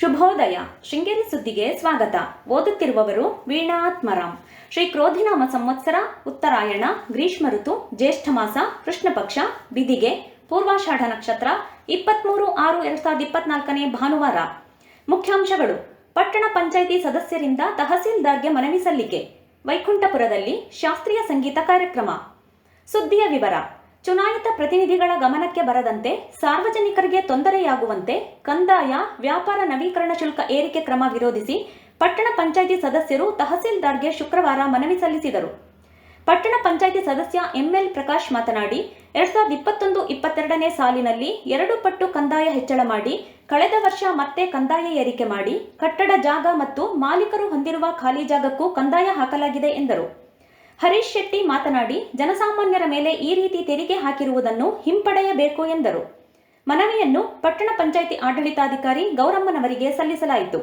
ಶುಭೋದಯ. ಶೃಂಗೇರಿ ಸುದ್ದಿಗೆ ಸ್ವಾಗತ. ಓದುತ್ತಿರುವವರು ವೀಣಾತ್ಮರಾಮ್ ಶ್ರೀ ಕ್ರೋಧಿನಾಮ ಸಂವತ್ಸರ, ಉತ್ತರಾಯಣ, ಗ್ರೀಷ್ಮ ಋತು, ಜ್ಯೇಷ್ಠ ಮಾಸ, ಕೃಷ್ಣ ಪಕ್ಷ, ಬಿದಿಗೆ, ಪೂರ್ವಾಷಾಢ ನಕ್ಷತ್ರ, ಇಪ್ಪತ್ಮೂರು ಆರು ಎರಡ್ ಸಾವಿರದ ಇಪ್ಪತ್ನಾಲ್ಕನೇ ಭಾನುವಾರ. ಮುಖ್ಯಾಂಶಗಳು. ಪಟ್ಟಣ ಪಂಚಾಯಿತಿ ಸದಸ್ಯರಿಂದ ತಹಸೀಲ್ದಾರ್ಗೆ ಮನವಿ ಸಲ್ಲಿಕೆ. ವೈಕುಂಠಪುರದಲ್ಲಿ ಶಾಸ್ತ್ರೀಯ ಸಂಗೀತ ಕಾರ್ಯಕ್ರಮ. ಸುದ್ದಿಯ ವಿವರ. ಚುನಾಯಿತ ಪ್ರತಿನಿಧಿಗಳ ಗಮನಕ್ಕೆ ಬರದಂತೆ ಸಾರ್ವಜನಿಕರಿಗೆ ತೊಂದರೆಯಾಗುವಂತೆ ಕಂದಾಯ, ವ್ಯಾಪಾರ ನವೀಕರಣ ಶುಲ್ಕ ಏರಿಕೆ ಕ್ರಮ ವಿರೋಧಿಸಿ ಪಟ್ಟಣ ಪಂಚಾಯಿತಿ ಸದಸ್ಯರು ತಹಸೀಲ್ದಾರ್ಗೆ ಶುಕ್ರವಾರ ಮನವಿ ಸಲ್ಲಿಸಿದರು. ಪಟ್ಟಣ ಪಂಚಾಯಿತಿ ಸದಸ್ಯ ಎಂಎಲ್ ಪ್ರಕಾಶ್ ಮಾತನಾಡಿ, ಎರಡ್ ಸಾವಿರದ ಇಪ್ಪತ್ತೊಂದು ಇಪ್ಪತ್ತೆರಡನೇ ಸಾಲಿನಲ್ಲಿ ಎರಡು ಪಟ್ಟು ಕಂದಾಯ ಹೆಚ್ಚಳ ಮಾಡಿ, ಕಳೆದ ವರ್ಷ ಮತ್ತೆ ಕಂದಾಯ ಏರಿಕೆ ಮಾಡಿ, ಕಟ್ಟಡ ಜಾಗ ಮತ್ತು ಮಾಲೀಕರು ಹೊಂದಿರುವ ಖಾಲಿ ಜಾಗಕ್ಕೂ ಕಂದಾಯ ಹಾಕಲಾಗಿದೆ ಎಂದರು. ಹರೀಶ್ ಶೆಟ್ಟಿ ಮಾತನಾಡಿ, ಜನಸಾಮಾನ್ಯರ ಮೇಲೆ ಈ ರೀತಿ ತೆರಿಗೆ ಹಾಕಿರುವುದನ್ನು ಹಿಂಪಡೆಯಬೇಕು ಎಂದರು. ಮನವಿಯನ್ನು ಪಟ್ಟಣ ಪಂಚಾಯಿತಿ ಆಡಳಿತಾಧಿಕಾರಿ ಗೌರಮ್ಮನವರಿಗೆ ಸಲ್ಲಿಸಲಾಯಿತು.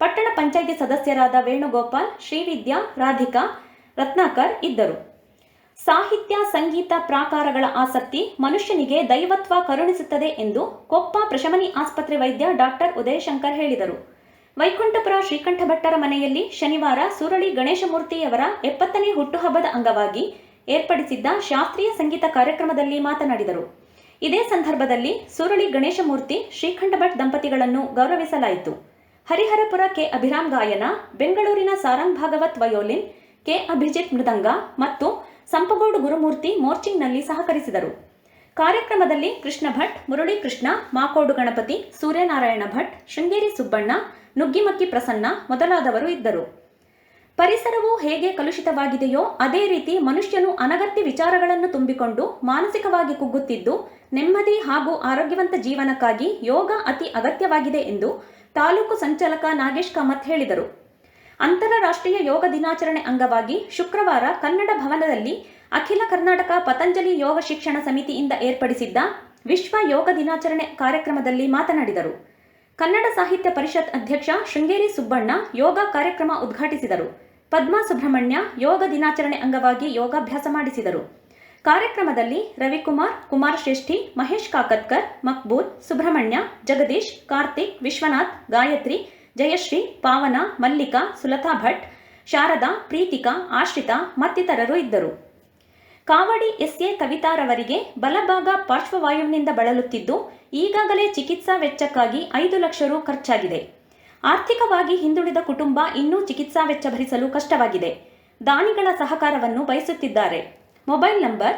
ಪಟ್ಟಣ ಪಂಚಾಯಿತಿ ಸದಸ್ಯರಾದ ವೇಣುಗೋಪಾಲ್, ಶ್ರೀವಿದ್ಯಾ, ರಾಧಿಕಾ, ರತ್ನಾಕರ್ ಇದ್ದರು. ಸಾಹಿತ್ಯ, ಸಂಗೀತ ಪ್ರಾಕಾರಗಳ ಆಸಕ್ತಿ ಮನುಷ್ಯನಿಗೆ ದೈವತ್ವ ಕರುಣಿಸುತ್ತದೆ ಎಂದು ಕೊಪ್ಪ ಪ್ರಶಮನಿ ಆಸ್ಪತ್ರೆ ವೈದ್ಯ ಡಾಕ್ಟರ್ ಉದಯಶಂಕರ್ ಹೇಳಿದರು. ವೈಕುಂಠಪುರ ಶ್ರೀಕಂಠ ಭಟ್ಟರ ಮನೆಯಲ್ಲಿ ಶನಿವಾರ ಸುರಳಿ ಗಣೇಶಮೂರ್ತಿಯವರ ಎಪ್ಪತ್ತನೇ ಹುಟ್ಟುಹಬ್ಬದ ಅಂಗವಾಗಿ ಏರ್ಪಡಿಸಿದ್ದ ಶಾಸ್ತ್ರೀಯ ಸಂಗೀತ ಕಾರ್ಯಕ್ರಮದಲ್ಲಿ ಮಾತನಾಡಿದರು. ಇದೇ ಸಂದರ್ಭದಲ್ಲಿ ಸುರಳಿ ಗಣೇಶಮೂರ್ತಿ ಶ್ರೀಕಂಠ ಭಟ್ ದಂಪತಿಗಳನ್ನು ಗೌರವಿಸಲಾಯಿತು. ಹರಿಹರಪುರ ಕೆ ಅಭಿರಾಮ್ ಗಾಯನ, ಬೆಂಗಳೂರಿನ ಸಾರಂಗ್ ಭಾಗವತ್ ವಯೋಲಿನ್, ಕೆ ಅಭಿಜಿತ್ ಮೃದಂಗ ಮತ್ತು ಸಂಪಗೋಡು ಗುರುಮೂರ್ತಿ ಮೋರ್ಚಿಂಗ್ನಲ್ಲಿ ಸಹಕರಿಸಿದರು. ಕಾರ್ಯಕ್ರಮದಲ್ಲಿ ಕೃಷ್ಣ ಭಟ್ ಮುರಳಿ ಕೃಷ್ಣ ಮಾಕೋಡು ಗಣಪತಿ, ಸೂರ್ಯನಾರಾಯಣ ಭಟ್, ಶೃಂಗೇರಿ ಸುಬ್ಬಣ್ಣ ನುಗ್ಗಿಮಕ್ಕಿ ಪ್ರಸನ್ನ ಮೊದಲಾದವರು ಇದ್ದರು. ಪರಿಸರವು ಹೇಗೆ ಕಲುಷಿತವಾಗಿದೆಯೋ ಅದೇ ರೀತಿ ಮನುಷ್ಯನು ಅನಗತ್ಯ ವಿಚಾರಗಳನ್ನು ತುಂಬಿಕೊಂಡು ಮಾನಸಿಕವಾಗಿ ಕುಗ್ಗುತ್ತಿದ್ದು, ನೆಮ್ಮದಿ ಹಾಗೂ ಆರೋಗ್ಯವಂತ ಜೀವನಕ್ಕಾಗಿ ಯೋಗ ಅತಿ ಅಗತ್ಯವಾಗಿದೆ ಎಂದು ತಾಲೂಕು ಸಂಚಾಲಕ ನಾಗೇಶ್ ಕಾಮತ್ ಹೇಳಿದರು. ಅಂತಾರಾಷ್ಟ್ರೀಯ ಯೋಗ ದಿನಾಚರಣೆ ಅಂಗವಾಗಿ ಶುಕ್ರವಾರ ಕನ್ನಡ ಭವನದಲ್ಲಿ ಅಖಿಲ ಕರ್ನಾಟಕ ಪತಂಜಲಿ ಯೋಗ ಶಿಕ್ಷಣ ಸಮಿತಿಯಿಂದ ಏರ್ಪಡಿಸಿದ್ದ ವಿಶ್ವ ಯೋಗ ದಿನಾಚರಣೆ ಕಾರ್ಯಕ್ರಮದಲ್ಲಿ ಮಾತನಾಡಿದರು. ಕನ್ನಡ ಸಾಹಿತ್ಯ ಪರಿಷತ್ ಅಧ್ಯಕ್ಷ ಶೃಂಗೇರಿ ಸುಬ್ಬಣ್ಣ ಯೋಗ ಕಾರ್ಯಕ್ರಮ ಉದ್ಘಾಟಿಸಿದರು. ಪದ್ಮಾ ಸುಬ್ರಹ್ಮಣ್ಯ ಯೋಗ ದಿನಾಚರಣೆ ಅಂಗವಾಗಿ ಯೋಗಾಭ್ಯಾಸ ಮಾಡಿಸಿದರು. ಕಾರ್ಯಕ್ರಮದಲ್ಲಿ ರವಿಕುಮಾರ್, ಕುಮಾರ್ ಶ್ರೇಷ್ಠಿ, ಮಹೇಶ್ ಕಾಕತ್ಕರ್ ಮಕ್ಬೂಲ್ ಸುಬ್ರಹ್ಮಣ್ಯ, ಜಗದೀಶ್, ಕಾರ್ತಿಕ್, ವಿಶ್ವನಾಥ್, ಗಾಯತ್ರಿ, ಜಯಶ್ರೀ, ಪಾವನ, ಮಲ್ಲಿಕಾ, ಸುಲತಾ ಭಟ್, ಶಾರದಾ, ಪ್ರೀತಿಕಾ, ಆಶ್ರಿತಾ ಮತ್ತಿತರರು ಇದ್ದರು. ಕಾವಡಿ ಎಸ್ಎ ಕವಿತಾರವರಿಗೆ ಬಲಭಾಗ ಪಾರ್ಶ್ವವಾಯುವಿನಿಂದ ಬಳಲುತ್ತಿದ್ದು, ಈಗಾಗಲೇ ಚಿಕಿತ್ಸಾ ವೆಚ್ಚಕ್ಕಾಗಿ ಐದು ಲಕ್ಷ ರು ಖರ್ಚಾಗಿದೆ. ಆರ್ಥಿಕವಾಗಿ ಹಿಂದುಳಿದ ಕುಟುಂಬ ಇನ್ನೂ ಚಿಕಿತ್ಸಾ ವೆಚ್ಚ ಭರಿಸಲು ಕಷ್ಟವಾಗಿದೆ. ದಾನಿಗಳ ಸಹಕಾರವನ್ನು ಬಯಸುತ್ತಿದ್ದಾರೆ. Mobile number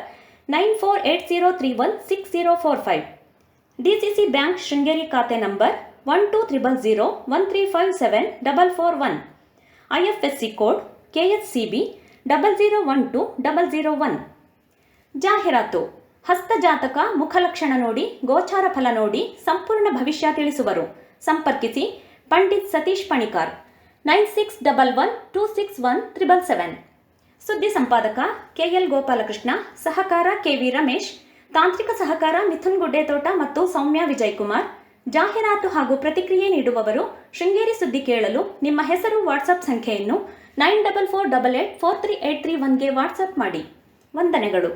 nine four eight zero three one six zero four five. DCC bank Sringeri ಖಾತೆ number one two triple zero one three five seven double four one. IFSC code KSCB double zero one two double zero one. ಜಾಹೀರಾತು. ಹಸ್ತಜಾತಕ ಮುಖಲಕ್ಷಣ ನೋಡಿ, ಗೋಚಾರ ಫಲ ನೋಡಿ, ಸಂಪೂರ್ಣ ಭವಿಷ್ಯ ತಿಳಿಸುವರು. ಸಂಪರ್ಕಿಸಿ Pandit Satish Panikar, nine six double one two six one triple seven. ಸುದ್ದಿ ಸಂಪಾದಕ ಕೆಎಲ್ ಗೋಪಾಲಕೃಷ್ಣ, ಸಹಕಾರ ಕೆವಿ ರಮೇಶ್, ತಾಂತ್ರಿಕ ಸಹಕಾರ ಮಿಥುನ್ ಗುಡ್ಡೇತೋಟ ಮತ್ತು ಸೌಮ್ಯ ವಿಜಯಕುಮಾರ್, ಜಾಹೀರಾತು ಹಾಗೂ ಪ್ರತಿಕ್ರಿಯೆ ನೀಡುವವರು ಶೃಂಗೇರಿ ಸುದ್ದಿ ಕೇಳಲು ನಿಮ್ಮ ಹೆಸರು, ವಾಟ್ಸಪ್ ಸಂಖ್ಯೆಯನ್ನು nine double four double eight four three eight three ಒನ್ಗೆ WhatsApp ಮಾಡಿ. ವಂದನೆಗಳು.